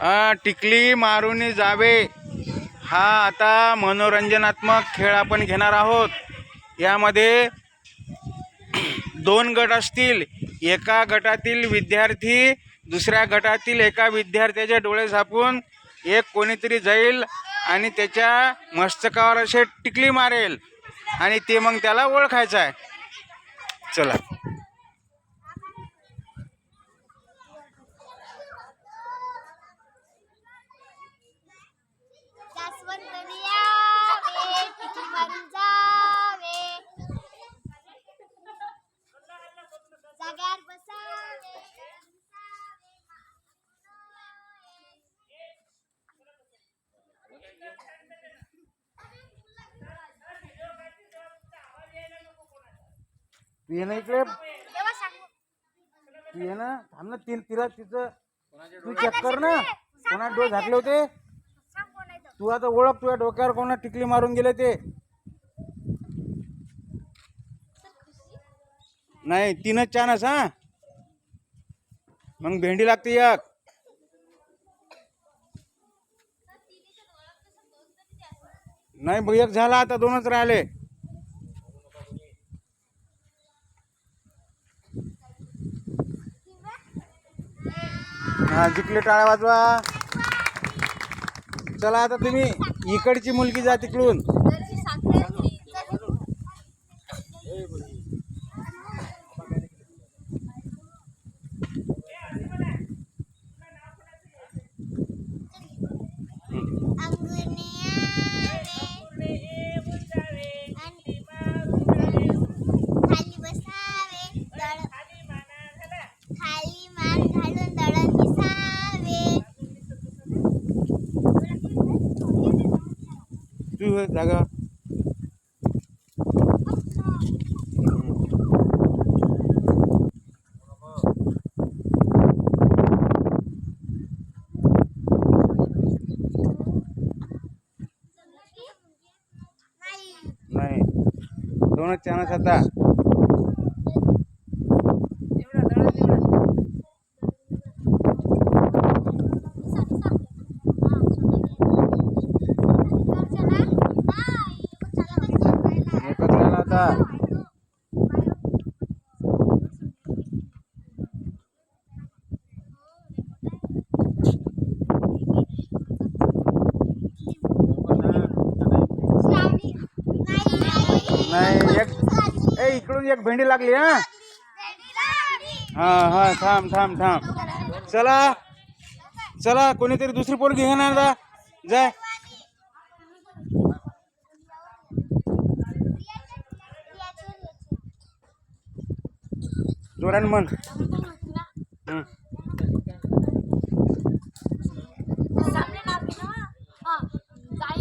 हा टिकली मारून जावे. हा आता मनोरंजनात्मक खेळ आपण घेणार आहोत. यामध्ये दोन गट असतील. एका गटातील विद्यार्थी दुसऱ्या गटातील एका विद्यार्थ्याचे डोळे झापून एक कोणीतरी जाईल आणि त्याच्या मस्तकावर असे टिकली मारेल आणि ते मग त्याला ओळखायचं आहे. चला. टिकली मारून जावे. जाग्यावर बसावे, तू ये ना इकडे. तेव्हा सांगू. तू ये ना. थांब ना ती तिला तिचं. तू चेक कर ना. कोणा डोळे झाकले होते? सांग कोण आहे तो. तू आता ओळख तुझ्या डोक्यावर कोणा टिकली मारून गेले ते? नाही तीनच चानस हा मग भेंडी लागते एक. नाही बघ एक झाला आता दोनच राहिले. हा जिंकले टाळा वाजवा. चला आता तुम्ही इकडची मुलगी जा तिकडून. तू होय जागा नाही नाही दोनच चानस एकच नाही, एक भेंडी लागली हा? हा हा थांब थांब थांब चला चला कोणीतरी दुसरी पोरगी घेणार ना जाय તુરણમન હમ